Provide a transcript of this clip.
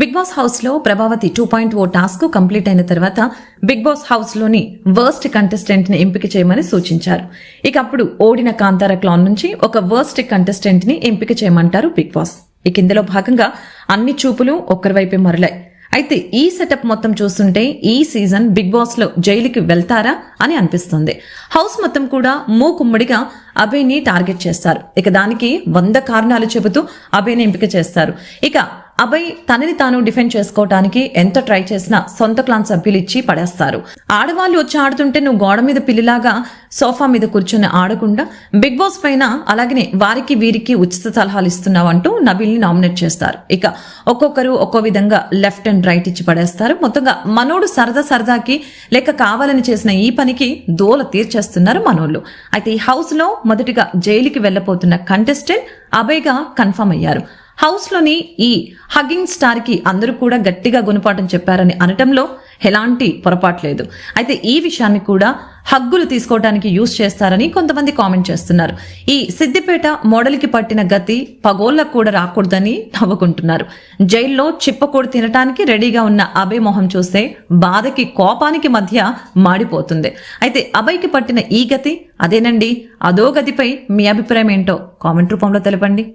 Big Boss హౌస్లో Prabhavati two point O task complete అయిన తర్వాత బిగ్ బాస్ హౌస్లోని వర్స్ట్ కంటెస్టెంట్ని ఎంపిక చేయమని సూచించారు. ఇక అప్పుడు ఓడిన కాంతార క్లాన్ నుంచి ఒక వర్స్ట్ కంటెస్టెంట్ని ఎంపిక చేయమంటారు బిగ్ బాస్. ఇక ఇందులో భాగంగా అన్ని చూపులు ఒక్కరివైపే మరలాయి. అయితే ఈ సెటప్ మొత్తం చూస్తుంటే ఈ సీజన్ బిగ్ బాస్లో జైలుకి వెళ్తారా అని అనిపిస్తుంది. హౌస్ మొత్తం కూడా మూకుమ్మడిగా అభయ్ని టార్గెట్ చేస్తారు. ఇక దానికి వంద కారణాలు చెబుతూ అభయ్ని ఎంపిక చేస్తారు. ఇక అభయ్ తనని తాను డిఫెండ్ చేసుకోవటానికి ఎంత ట్రై చేసినా సొంత క్లాన్ సభ్యులు ఇచ్చి పడేస్తారు. ఆడవాళ్ళు వచ్చి ఆడుతుంటే నువ్వు గోడ మీద పిల్లిలాగా సోఫా మీద కూర్చొని ఆడకుండా బిగ్ బాస్ పైన అలాగనే వారికి వీరికి ఉచిత సలహాలు ఇస్తున్నావు అంటూ నబిల్ని నామినేట్ చేస్తారు. ఇక ఒక్కొక్కరు ఒక్కో విధంగా లెఫ్ట్ అండ్ రైట్ ఇచ్చి పడేస్తారు. మొత్తంగా మనోడు సరదా సరదాకి లేక కావాలని చేసిన ఈ పనికి దోల తీర్చేస్తున్నారు మనోళ్ళు. అయితే ఈ హౌస్లో మొదటిగా జైలుకి వెళ్ళబోతున్న కంటెస్టెంట్ అభయ్గా కన్ఫర్మ్ అయ్యారు. హౌస్లోని ఈ హగ్గింగ్ స్టార్కి అందరూ కూడా గట్టిగా గుణపాఠం చెప్పారని అనటంలో ఎలాంటి పొరపాటు లేదు. అయితే ఈ విషయాన్ని కూడా హగ్గులు తీసుకోవడానికి యూజ్ చేస్తారని కొంతమంది కామెంట్ చేస్తున్నారు. ఈ సిద్దిపేట మోడల్కి పట్టిన గతి పగోళ్ళకు కూడా రాకూడదని నవ్వుకుంటున్నారు. జైల్లో చిప్పకూడు తినటానికి రెడీగా ఉన్న అభయ్ మొహం చూస్తే బాధకి కోపానికి మధ్య మాడిపోతుంది. అయితే అభయ్కి పట్టిన ఈ గతి అదేనండి? అదో గతిపై మీ అభిప్రాయం ఏంటో కామెంట్ రూపంలో తెలపండి.